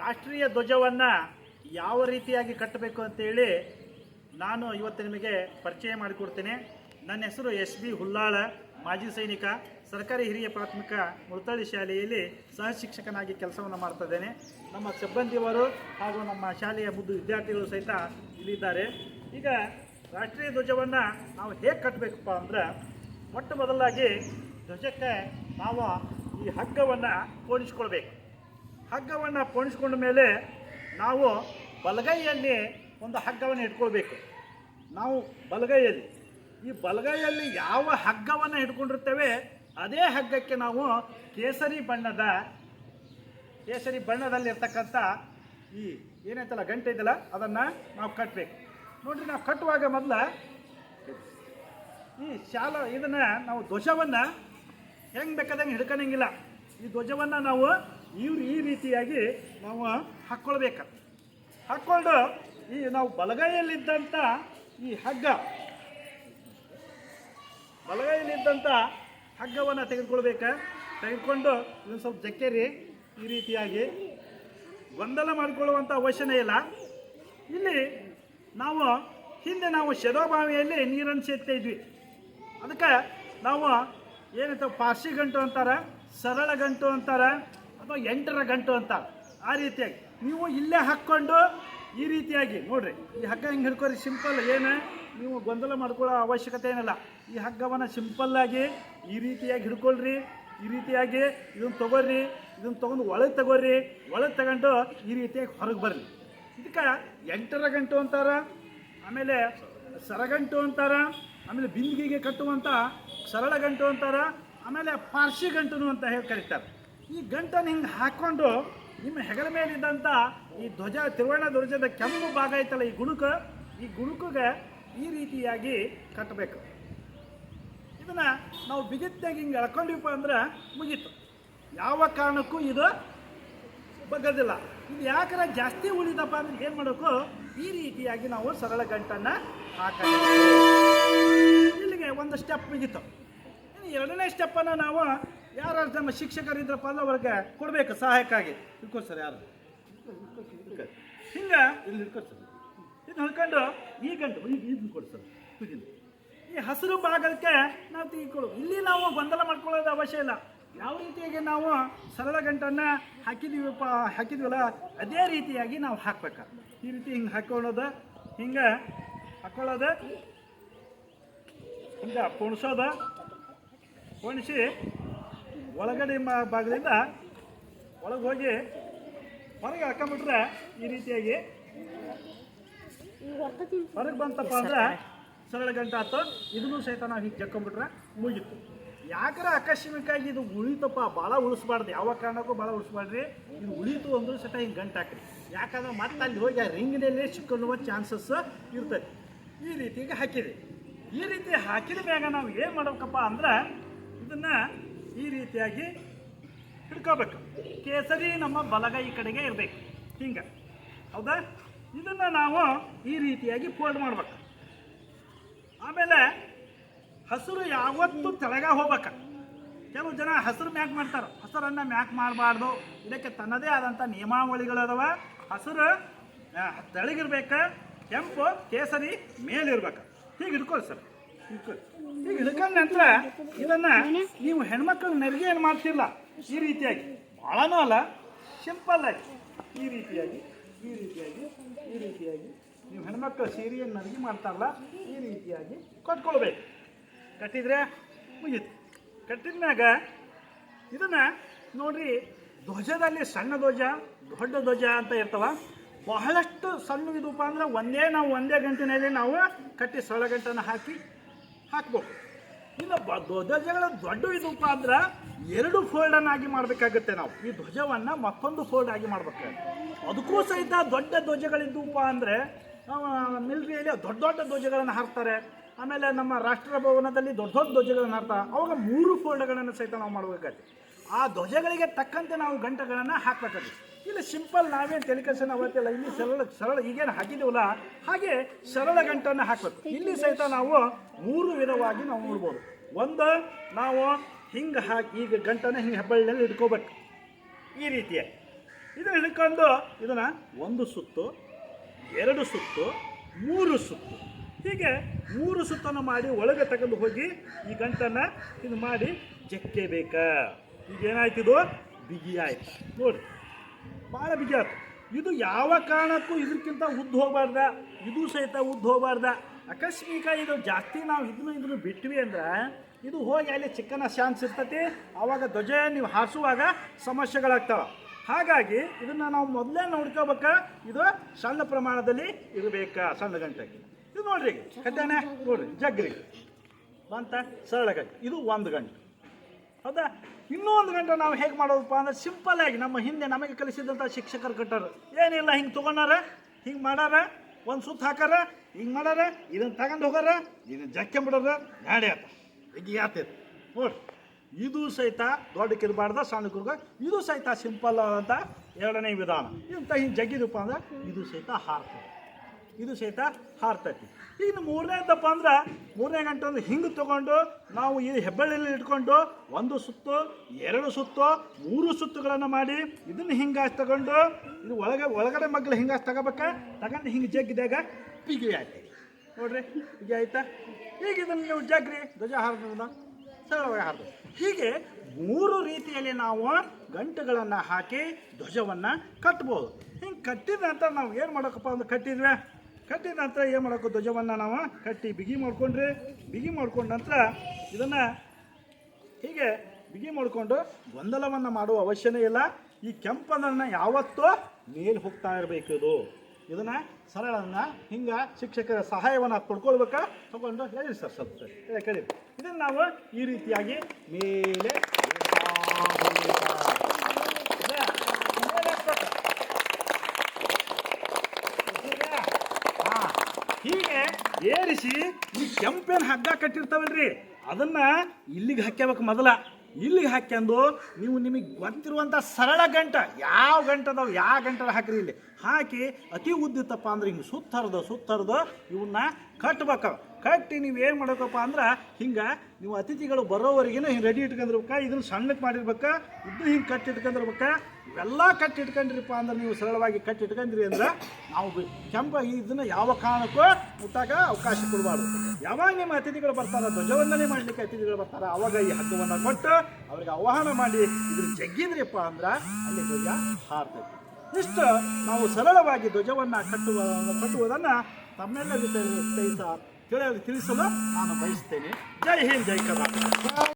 ರಾಷ್ಟ್ರೀಯ ಧ್ವಜವನ್ನು ಯಾವ ರೀತಿಯಾಗಿ ಕಟ್ಟಬೇಕು ಅಂತೇಳಿ ನಾನು ಇವತ್ತು ನಿಮಗೆ ಪರಿಚಯ ಮಾಡಿಕೊಡ್ತೇನೆ. ನನ್ನ ಹೆಸರು ಎಸ್ ಬಿ ಹುಲ್ಲಾಳ, ಮಾಜಿ ಸೈನಿಕ, ಸರ್ಕಾರಿ ಹಿರಿಯ ಪ್ರಾಥಮಿಕ ಮುಳತಳ್ಳಿ ಶಾಲೆಯಲ್ಲಿ ಸಹ ಶಿಕ್ಷಕನಾಗಿ ಕೆಲಸವನ್ನು ಮಾಡ್ತಾ ಇದ್ದೇನೆ. ನಮ್ಮ ಸಿಬ್ಬಂದಿಯವರು ಹಾಗೂ ನಮ್ಮ ಶಾಲೆಯ ಮುದ್ದು ವಿದ್ಯಾರ್ಥಿಗಳು ಸಹಿತ ಇಲ್ಲಿದ್ದಾರೆ. ಈಗ ರಾಷ್ಟ್ರೀಯ ಧ್ವಜವನ್ನು ನಾವು ಹೇಗೆ ಕಟ್ಟಬೇಕಪ್ಪ ಅಂದ್ರೆ, ಮೊಟ್ಟ ಮೊದಲಾಗಿ ಧ್ವಜಕ್ಕೆ ನಾವು ಈ ಹಗ್ಗವನ್ನು ಪೋಣಿಸ್ಕೊಳ್ಬೇಕು ಹಗ್ಗವನ್ನು ಪೋಣಿಸ್ಕೊಂಡ ಮೇಲೆ ನಾವು ಬಲಗೈಯಲ್ಲಿ ಒಂದು ಹಗ್ಗವನ್ನು ಇಟ್ಕೊಳ್ಬೇಕು. ನಾವು ಬಲಗೈಯಲ್ಲಿ, ಈ ಬಲಗೈಯಲ್ಲಿ ಯಾವ ಹಗ್ಗವನ್ನು ಹಿಡ್ಕೊಂಡಿರ್ತೇವೆ ಅದೇ ಹಗ್ಗಕ್ಕೆ ನಾವು ಕೇಸರಿ ಬಣ್ಣದ, ಕೇಸರಿ ಬಣ್ಣದಲ್ಲಿರ್ತಕ್ಕಂಥ ಈ ಏನೈತಲ್ಲ ಗಂಟೆ ಇದೆಯಲ್ಲ, ಅದನ್ನು ನಾವು ಕಟ್ಟಬೇಕು ನೋಡ್ರಿ, ನಾವು ಕಟ್ಟುವಾಗ ಮೊದಲ ಈ ಶಾಲ ಇದನ್ನು ನಾವು ಧ್ವಜವನ್ನು ಹೆಂಗೆ ಬೇಕಾದಂಗೆ ಹಿಡ್ಕೊಳಂಗಿಲ್ಲ ಈ ಧ್ವಜವನ್ನು ನಾವು ಈ ಈ ರೀತಿಯಾಗಿ ನಾವು ಹಾಕ್ಕೊಳ್ಬೇಕು ಹಾಕ್ಕೊಂಡು ಈ ನಾವು ಬಲಗೈಯಲ್ಲಿದ್ದಂಥ ಈ ಹಗ್ಗ ಬಲಗೈಯಲ್ಲಿದ್ದಂಥ ಹಗ್ಗವನ್ನು ತೆಗೆದುಕೊಳ್ಬೇಕು. ತೆಗೆದುಕೊಂಡು ಇದನ್ನು ಸ್ವಲ್ಪ ಜಕ್ಕೇರಿ ಈ ರೀತಿಯಾಗಿ ಗೊಂದಲ ಮಾಡಿಕೊಳ್ಳುವಂಥ ಅವಶ್ಯನೇ ಇಲ್ಲ. ಇಲ್ಲಿ ನಾವು ಹಿಂದೆ ನಾವು ಶೆದೋಬಾವಿಯಲ್ಲಿ ನೀರನ್ನು ಸೇರ್ತಾ ಇದ್ವಿ. ಅದಕ್ಕೆ ನಾವು ಏನಂತ ಪಾರ್ಸಿ ಗಂಟು ಅಂತಾರೆ, ಸರಳ ಗಂಟು ಅಂತಾರೆ ಅಥವಾ ಎಂಟರ ಗಂಟು ಅಂತ ಆ ರೀತಿಯಾಗಿ. ನೀವು ಇಲ್ಲೇ ಹಾಕ್ಕೊಂಡು ಈ ರೀತಿಯಾಗಿ ನೋಡ್ರಿ. ಈ ಹಗ್ಗ ಹಿಂಗೆ ಹಿಡ್ಕೊರಿ? ಸಿಂಪಲ್ ಏನು? ನೀವು ಗೊಂದಲ ಮಾಡ್ಕೊಳ್ಳೋ ಅವಶ್ಯಕತೆ ಏನಿಲ್ಲ. ಈ ಹಗ್ಗವನ್ನು ಸಿಂಪಲ್ಲಾಗಿ ಈ ರೀತಿಯಾಗಿ ಹಿಡ್ಕೊಳ್ರಿ. ಈ ರೀತಿಯಾಗಿ ಇದನ್ನು ತೊಗೊಳ್ರಿ ಇದನ್ನು ತೊಗೊಂಡು ಒಳಗೆ ತಗೋರಿ. ಒಳಗೆ ತಗೊಂಡು ಈ ರೀತಿಯಾಗಿ ಹೊರಗೆ ಬರ್ರಿ. ಇದಕ್ಕೆ ಎಂಟರ ಗಂಟು ಅಂತಾರ, ಆಮೇಲೆ ಸರಗಂಟು ಅಂತಾರ, ಆಮೇಲೆ ಬಿಂದಿಗೆಗೆ ಕಟ್ಟುವಂಥ ಸರಳ ಗಂಟು ಅಂತಾರ, ಆಮೇಲೆ ಪಾರ್ಸಿ ಗಂಟು ಅಂತ ಹೇಳಿ ಕರೀತಾರೆ. ಈ ಗಂಟನ್ನು ಹಿಂಗೆ ಹಾಕ್ಕೊಂಡು ನಿಮ್ಮ ಹೆಗಲ ಮೇಲಿದ್ದಂಥ ಈ ಧ್ವಜ, ತಿರುವಣ ಧ್ವಜದ ಕೆಂಪು ಭಾಗ ಐತಲ್ಲ ಈ ಗುಣಕ, ಈ ಗುಣಕಗೆ ಈ ರೀತಿಯಾಗಿ ಕಟ್ಟಬೇಕು. ಇದನ್ನ ನಾವು ಬಿಗಿತ್ತಾಗಿ ಹಿಂಗೆ ಎಳ್ಕೊಂಡಿವಪ್ಪ ಅಂದ್ರೆ ಮುಗೀತು. ಯಾವ ಕಾರಣಕ್ಕೂ ಇದು ಬಗ್ಗದಿಲ್ಲ. ಇದು ಯಾಕಂದ್ರೆ ಜಾಸ್ತಿ ಉಳಿದಪ್ಪ ಅಂದ್ರೆ ಏನು ಮಾಡಬೇಕು? ಈ ರೀತಿಯಾಗಿ ನಾವು ಸರಳ ಗಂಟನ್ನು ಹಾಕ ಇಲ್ಲಿಗೆ ಒಂದು ಸ್ಟೆಪ್ ಮುಗಿತು. ಎರಡನೇ ಸ್ಟೆಪ್ಪನ್ನು ನಾವು ಯಾರು ನಮ್ಮ ಶಿಕ್ಷಕರಿದ್ರಪ್ಪ ಅಂದ್ರೆ ಅವ್ರಿಗೆ ಕೊಡಬೇಕು ಸಹಾಯಕ್ಕಾಗಿ. ಇಟ್ಕೊಡಿ ಸರ್ ಯಾರು? ಹಿಂಗೆ ಇಲ್ಲಿ ಇಟ್ಕೊಡಿ ಸರ್. ಇದು ಹಿಡ್ಕೊಂಡು ಈ ಗಂಟು ಈಗ ಇದನ್ನು ಕೊಡಿ ಸರ್. ಇದನ್ನು ಈ ಹಸಿರು ಭಾಗಕ್ಕೆ ನಾವು ತೆಗೆದುಕೊಳ್ಳು ಇಲ್ಲಿ ನಾವು ಗೊಂದಲ ಮಾಡ್ಕೊಳ್ಳೋದು ಅವಶ್ಯ ಇಲ್ಲ. ಯಾವ ರೀತಿಯಾಗಿ ನಾವು ಸರಳ ಗಂಟನ್ನು ಹಾಕಿದೀವಪ್ಪ ಹಾಕಿದ್ವಲ್ಲ, ಅದೇ ರೀತಿಯಾಗಿ ನಾವು ಹಾಕ್ಬೇಕು. ಈ ರೀತಿ ಹಿಂಗೆ ಹಾಕೊಳ್ಳೋದು ಹಿಂಗೆ ಹಾಕೊಳ್ಳೋದು, ಹಿಂಗೆ ಪೊಣಿಸೋದು, ಪೊಣಿಸಿ ಒಳಗಡೆ ಮ- ಭಾಗದಿಂದ ಒಳಗೆ ಹೋಗಿ ಹೊರಗೆ ಹಾಕೊಂಡ್ಬಿಟ್ರೆ ಈ ರೀತಿಯಾಗಿ ಹೊರಗೆ ಬಂತಪ್ಪ ಅಂದ್ರೆ ಸರಳ ಗಂಟೆ ಆಯ್ತು ಇದನ್ನು ಸಹಿತ ನಾವು ಹೀಗೆ ಜಕ್ಕೊಂಡ್ಬಿಟ್ರೆ ಮುಗೀತು. ಯಾಕಂದ್ರೆ ಆಕಸ್ಮಿಕವಾಗಿ ಇದು ಉಳಿತಪ್ಪ? ಭಾಳ ಉಳಿಸ್ಬಾರ್ದು. ಯಾವ ಕಾರಣಕ್ಕೂ ಭಾಳ ಉಳಿಸ್ಬಾರ್ದ್ರಿ. ಇದು ಉಳಿತು ಅಂದ್ರೆ ಸಹಿತ ಹಿಂಗೆ ಗಂಟೆ ಹಾಕ್ರಿ. ಯಾಕಂದ್ರೆ ಮತ್ತೆ ಅಲ್ಲಿ ಹೋಗಿ ಆ ರಿಂಗ್ನಲ್ಲೇ ಸಿಕ್ಕೊಳ್ಳುವ ಚಾನ್ಸಸ್ ಇರ್ತದೆ. ಈ ರೀತಿಗೆ ಹಾಕಿದೆ ಈ ರೀತಿ ಹಾಕಿದ ಮ್ಯಾಗ ನಾವು ಏನು ಮಾಡ್ಬೇಕಪ್ಪ ಅಂದ್ರೆ ಇದನ್ನು ಈ ರೀತಿಯಾಗಿ ಹಿಡ್ಕೋಬೇಕು. ಕೇಸರಿ ನಮ್ಮ ಬಲಗೈ ಕಡೆಗೆ ಇರಬೇಕು. ಹಿಂಗೆ. ಹೌದಾ? ಇದನ್ನು ನಾವು ಈ ರೀತಿಯಾಗಿ ಫೋಲ್ಡ್ ಮಾಡ್ಬೇಕು. ಆಮೇಲೆ ಹಸಿರು ಯಾವತ್ತೂ ತೆಳಗ ಹೋಗ್ಬೇಕು. ಕೆಲವು ಜನ ಹಸಿರು ಮ್ಯಾಕ್ ಮಾಡ್ತಾರೆ. ಹಸಿರನ್ನು ಮ್ಯಾಕ್ ಮಾಡಬಾರ್ದು. ಇದಕ್ಕೆ ತನ್ನದೇ ಆದಂಥ ನಿಯಮಾವಳಿಗಳದವ. ಹಸಿರು ತೆಳಗಿರ್ಬೇಕು. ಕೆಂಪು, ಕೇಸರಿ ಮೇಲಿರ್ಬೇಕು. ಹೀಗೆ ಇಟ್ಕೊಳ್ಳಿ ಸರ್. ಹೀಗೆ ಹಿಡ್ಕೊಂಡ ನಂತರ ಇದನ್ನ ನೀವು ಹೆಣ್ಮಕ್ಳು ನೆರಿಗೆ ಏನು ಮಾಡ್ತಿಲ್ಲ? ಈ ರೀತಿಯಾಗಿ. ಭಾಳನೂ ಅಲ್ಲ, ಸಿಂಪಲ್ ಆಗಿ. ಈ ರೀತಿಯಾಗಿ ಈ ರೀತಿಯಾಗಿ ಈ ರೀತಿಯಾಗಿ. ನೀವು ಹೆಣ್ಮಕ್ಳು ಸೀರೆಯನ್ನು ನರಗಿ ಮಾಡ್ತಾರಲ್ಲ, ಈ ರೀತಿಯಾಗಿ ಕಟ್ಕೊಳ್ಬೇಕು. ಕಟ್ಟಿದ್ರೆ ಮುಗಿತು. ಕಟ್ಟಿದ ಮ್ಯಾಗ ಇದನ್ನ ನೋಡ್ರಿ, ಧ್ವಜದಲ್ಲಿ ಸಣ್ಣ ಧ್ವಜ, ದೊಡ್ಡ ಧ್ವಜ ಅಂತ ಇರ್ತವ. ಬಹಳಷ್ಟು ಸಣ್ಣ ಇದಪ್ಪ ಅಂದ್ರೆ ಒಂದೇ, ನಾವು ಒಂದೇ ಗಂಟಿನಲ್ಲಿ ನಾವು ಕಟ್ಟಿ ಸೊಳ ಗಂಟನ್ನು ಹಾಕಿ ಹಾಕ್ಬೇಕು ಇನ್ನು ಧ್ವಜಗಳು ದೊಡ್ಡ ಇದಪ್ಪ ಅಂದ್ರೆ ಎರಡು ಫೋಲ್ಡನ್ನು ಆಗಿ ಮಾಡಬೇಕಾಗುತ್ತೆ ನಾವು. ಈ ಧ್ವಜವನ್ನು ಮತ್ತೊಂದು ಫೋಲ್ಡ್ ಆಗಿ ಮಾಡ್ಬೇಕಾಗುತ್ತೆ. ಅದಕ್ಕೂ ಸಹಿತ ದೊಡ್ಡ ಧ್ವಜಗಳಿದ್ದಪ್ಪ ಅಂದರೆ ಮಿಲ್ಟ್ರಿಯಲ್ಲಿ ದೊಡ್ಡ ದೊಡ್ಡ ಧ್ವಜಗಳನ್ನು ಹಾಕ್ತಾರೆ ಆಮೇಲೆ ನಮ್ಮ ರಾಷ್ಟ್ರ ಭವನದಲ್ಲಿ ದೊಡ್ಡ ದೊಡ್ಡ ಧ್ವಜಗಳನ್ನು ಹಾಕ್ತಾರೆ ಅವಾಗ ಮೂರು ಫೋಲ್ಡ್ಗಳನ್ನು ಸಹಿತ ನಾವು ಮಾಡಬೇಕಾಗುತ್ತೆ. ಆ ಧ್ವಜಗಳಿಗೆ ತಕ್ಕಂತೆ ನಾವು ಗಂಟೆಗಳನ್ನು ಹಾಕ್ಬೇಕಾಗುತ್ತೆ. ಇಲ್ಲಿ ಸಿಂಪಲ್ ನಾವೇನು ತೆಲಿಕೇಶನ್ ಅವತ್ತಿಲ್ಲ. ಇಲ್ಲಿ ಸರಳ ಸರಳ, ಈಗೇನು ಹಾಕಿದ್ದೀವಲ್ಲ ಹಾಗೆ ಸರಳ ಗಂಟನ್ನು ಹಾಕಬೇಕು. ಇಲ್ಲಿ ಸಹಿತ ನಾವು ಮೂರು ವಿಧವಾಗಿ ನಾವು ನೋಡ್ಬೋದು. ಒಂದು, ನಾವು ಹಿಂಗೆ ಹಾಕಿ, ಈಗ ಗಂಟನ್ನು ಹಿಂಗೆ ಹೆಬ್ಬಳ್ಳಿಯಲ್ಲಿ ಇಟ್ಕೋಬೇಕು. ಈ ರೀತಿಯಾಗಿ ಇದನ್ನ ಹಿಡ್ಕೊಂಡು ಇದನ್ನು ಒಂದು ಸುತ್ತು, ಎರಡು ಸುತ್ತು, ಮೂರು ಸುತ್ತು. ಹೀಗೆ ಮೂರು ಸುತ್ತನ್ನು ಮಾಡಿ ಒಳಗೆ ತಗೊಂಡು ಹೋಗಿ ಈ ಗಂಟನ್ನು ಇದು ಮಾಡಿ ಜಕ್ಕೇಬೇಕಾ. ಈಗ ಏನಾಯ್ತು ಇದು? ಬಿಗಿ ಆಯ್ತು ನೋಡಿ. ಭಾಳ ಬಿಜಾರು ಇದು ಯಾವ ಕಾರಣಕ್ಕೂ ಇದಕ್ಕಿಂತ ಉದ್ದ ಹೋಗಬಾರ್ದ? ಇದು ಸಹಿತ ಉದ್ದ ಹೋಗಬಾರ್ದ? ಆಕಸ್ಮಿಕ ಇದು ಜಾಸ್ತಿ ನಾವು ಇದನ್ನು ಇದನ್ನು ಬಿಟ್ವಿ ಅಂದ್ರೆ ಇದು ಹೋಗಿ ಅಲ್ಲಿ ಚಿಕ್ಕನ ಶಾನ್ಸ್ ಇರ್ತತಿ. ಆವಾಗ ಧ್ವಜ ನೀವು ಹಾರಿಸುವಾಗ ಸಮಸ್ಯೆಗಳಾಗ್ತಾವೆ. ಹಾಗಾಗಿ ಇದನ್ನು ನಾವು ಮೊದಲೇ ನೋಡ್ಕೋಬೇಕ. ಇದು ಸಣ್ಣ ಪ್ರಮಾಣದಲ್ಲಿ ಇರಬೇಕಾ ಸಣ್ಣ ಗಂಟೆಗೆ. ಇದು ನೋಡ್ರಿ ಕದ್ದಾನೆ ನೋಡ್ರಿ. ಜಗ್ರಿ. ಬಂತ? ಗಂಟೆ. ಇದು ಒಂದು ಗಂಟೆ. ಹೌದಾ? ಇನ್ನೂ ಒಂದು ಗಂಟೆ ನಾವು ಹೇಗೆ ಮಾಡೋದಪ್ಪ ಅಂದ್ರೆ ಸಿಂಪಲ್ ಆಗಿ ನಮ್ಮ ಹಿಂದೆ ನಮಗೆ ಕಲಿಸಿದಂಥ ಶಿಕ್ಷಕರು ಕಟ್ಟಾರ ಏನಿಲ್ಲ, ಹಿಂಗೆ ತೊಗೊಂಡಾರ, ಹಿಂಗೆ ಮಾಡಾರ, ಒಂದು ಸುತ್ತ ಹಾಕಾರ, ಹಿಂಗೆ ಮಾಡಾರ, ಇದನ್ನು ತಗೊಂಡು ಹೋಗಾರ, ಇದನ್ನು ಜಕ್ಕೊಂಬಿಡೋರ ಗಾಡಿ ಆತ. ಈಗ ಆತೈತೆ ನೋಡ್ರಿ ಇದು. ಸಹಿತ ದೊಡ್ಡಕ್ಕಿರಬಾರ್ದ ಸಣ್ಣಕ್ಕಿರ್ಗ ಇದು ಸಹಿತ ಸಿಂಪಲ್ ಆದಂಥ ಎರಡನೇ ವಿಧಾನ. ಇಂಥ ಹಿಂಗೆ ಜಗ್ಗಿದಪ್ಪ ಅಂದ್ರೆ ಇದು ಸಹಿತ ಹಾರ್ತದೆ ಇದು ಸಹಿತ ಹಾರ್ತೈತಿ. ಇನ್ನು ಮೂರನೇದಪ್ಪ ಅಂದ್ರೆ ಮೂರನೇ ಗಂಟೆ ಅಂದ್ರೆ ಹಿಂಗೆ ತಗೊಂಡು ನಾವು ಈ ಹೆಬ್ಬಳ್ಳಿಯಲ್ಲಿ ಇಟ್ಕೊಂಡು ಒಂದು ಸುತ್ತು, ಎರಡು ಸುತ್ತು, ಮೂರು ಸುತ್ತುಗಳನ್ನು ಮಾಡಿ ಇದನ್ನು ಹಿಂಗಾಸಿ ತಗೊಂಡು ಇದು ಒಳಗೆ, ಒಳಗಡೆ ಮಗ್ಳು ಹಿಂಗಾಸಿ ತಗೋಬೇಕ? ತಗೊಂಡು ಹಿಂಗೆ ಜಗ್ಗಿದಾಗ ಪಿಗಿ ಆಯ್ತು. ನೋಡ್ರಿ, ಬಿಗಿ ಆಯ್ತಾ? ಈಗ ಇದನ್ನು ನೀವು ಜಗ್ರಿ ಧ್ವಜ ಹಾರದ ಸರಳವಾಗಿ ಹಾರದ. ಹೀಗೆ ಮೂರು ರೀತಿಯಲ್ಲಿ ನಾವು ಗಂಟುಗಳನ್ನು ಹಾಕಿ ಧ್ವಜವನ್ನು ಕಟ್ಬೋದು. ಹಿಂಗೆ ಕಟ್ಟಿದ ನಂತರ ನಾವು ಏನು ಮಾಡೋಕಪ್ಪ ಅಂದ್ರೆ ಕಟ್ಟಿದ್ವಿ? ಕಟ್ಟಿದ ನಂತರ ಏನು ಮಾಡೋಕೆ ಧ್ವಜವನ್ನು ನಾವು ಕಟ್ಟಿ ಬಿಗಿ ಮಾಡ್ಕೊಂಡ್ರಿ, ಬಿಗಿ ಮಾಡ್ಕೊಂಡ ನಂತರ ಇದನ್ನು ಹೀಗೆ ಬಿಗಿ ಮಾಡಿಕೊಂಡು ಗೊಂದಲವನ್ನು ಮಾಡುವ ಅವಶ್ಯನೇ ಇಲ್ಲ. ಈ ಕೆಂಪನನ್ನು ಯಾವತ್ತೂ ಮೇಲೆ ಹೋಗ್ತಾ ಇರಬೇಕು ಇದು ಇದನ್ನು ಸರಳನ್ನು ಹಿಂಗೆ ಶಿಕ್ಷಕರ ಸಹಾಯವನ್ನು ಪಡ್ಕೊಳ್ಬೇಕಾ? ತಗೊಂಡು ಹೇಳಿ ಸರ್ ಸ್ವಲ್ಪ. ಕೇಳಿ. ಇದನ್ನು ನಾವು ಈ ರೀತಿಯಾಗಿ ಮೇಲೆ ಏರ್ತಾ ಹೋಗ್ಬೇಕಾ? ಇದೆ? ಮೇಲೆ ಹತ್ಬೇಕು. ಗೊತ್ತಿದ್ಯಾ? ಹಾ. ಹೀಗೆ ಏರಿಸಿ ಈ ಕೆಂಪೇನ್ ಹಗ್ಗ ಕಟ್ಟಿರ್ತಾವಲ್ರಿ. ಅದನ್ನ ಇಲ್ಲಿಗೆ ಹಾಕ್ಯಬೇಕು ಮೊದಲ. ಇಲ್ಲಿಗೆ ಹಾಕ್ಯಂದು ನೀವು ನಿಮಗೆ ಗೊತ್ತಿರುವಂಥ ಸರಳ ಗಂಟ. ಯಾವ ಗಂಟ ಅದಾವ ಯಾವ ಗಂಟೆ ಹಾಕ್ರಿ ಇಲ್ಲಿ. ಹಾಕಿ ಅತಿ ಉದ್ದಿತ್ತಪ್ಪ ಅಂದ್ರೆ ಹಿಂಗೆ ಸುತ್ತರ್ದು ಸುತ್ತರ್ದು ಇವನ್ನ ಕಟ್ಬೇಕು ಕಟ್ಟಿ ನೀವು ಏನು ಮಾಡಬೇಕಪ್ಪ ಅಂದ್ರೆ ಹಿಂಗೆ ನೀವು ಅತಿಥಿಗಳು ಬರೋವರೆಗಿನ ಹಿಂಗೆ ರೆಡಿ ಇಟ್ಕೊಂಡಿರ್ಬೇಕ, ಇದನ್ನು ಸಣ್ಣಕ್ಕೆ ಮಾಡಿರ್ಬೇಕಾ ಇದನ್ನು ಹಿಂಗೆ ಕಟ್ಟಿ ಇಟ್ಕೊಂಡಿರ್ಬೇಕ. ಇವೆಲ್ಲ ಕಟ್ಟಿ ಇಟ್ಕೊಂಡಿರಪ್ಪ ಅಂದ್ರೆ ನೀವು ಸರಳವಾಗಿ ಕಟ್ಟಿ ಇಟ್ಕೊಂಡ್ರಿ ಅಂದ್ರೆ ನಾವು ಕೆಂಪ ಇದನ್ನು ಯಾವ ಕಾರಣಕ್ಕೂ ಮುಟ್ಟಾಗ ಅವಕಾಶ ಕೊಡಬಾರ್ದು. ಯಾವಾಗ ನಿಮ್ಮ ಅತಿಥಿಗಳು ಬರ್ತಾರೋ, ಧ್ವಜವಂದನೆ ಮಾಡಲಿಕ್ಕೆ ಅತಿಥಿಗಳು ಬರ್ತಾರೋ, ಅವಾಗ ಈ ಹಗ್ಗವನ್ನು ಕೊಟ್ಟು ಅವ್ರಿಗೆ ಆಹ್ವಾನ ಮಾಡಿ ಇದನ್ನು ಜಗ್ಗಿದ್ರಿಪ್ಪ ಅಂದ್ರೆ ಅಲ್ಲಿ ಧ್ವಜ ಹಾರ್ತೈತಿ. ಇಷ್ಟು ನಾವು ಸರಳವಾಗಿ ಧ್ವಜವನ್ನು ಕಟ್ಟುವ ಕಟ್ಟುವುದನ್ನು ತಮ್ಮೆಲ್ಲರಿಗೂ ತಿಳಿಸ ತಿಳಿಸಲು ನಾನು ಬಯಸ್ತೇನೆ. ಜೈ ಹಿಂದ್ ಜೈ ಕರ್ನಾಟಕ.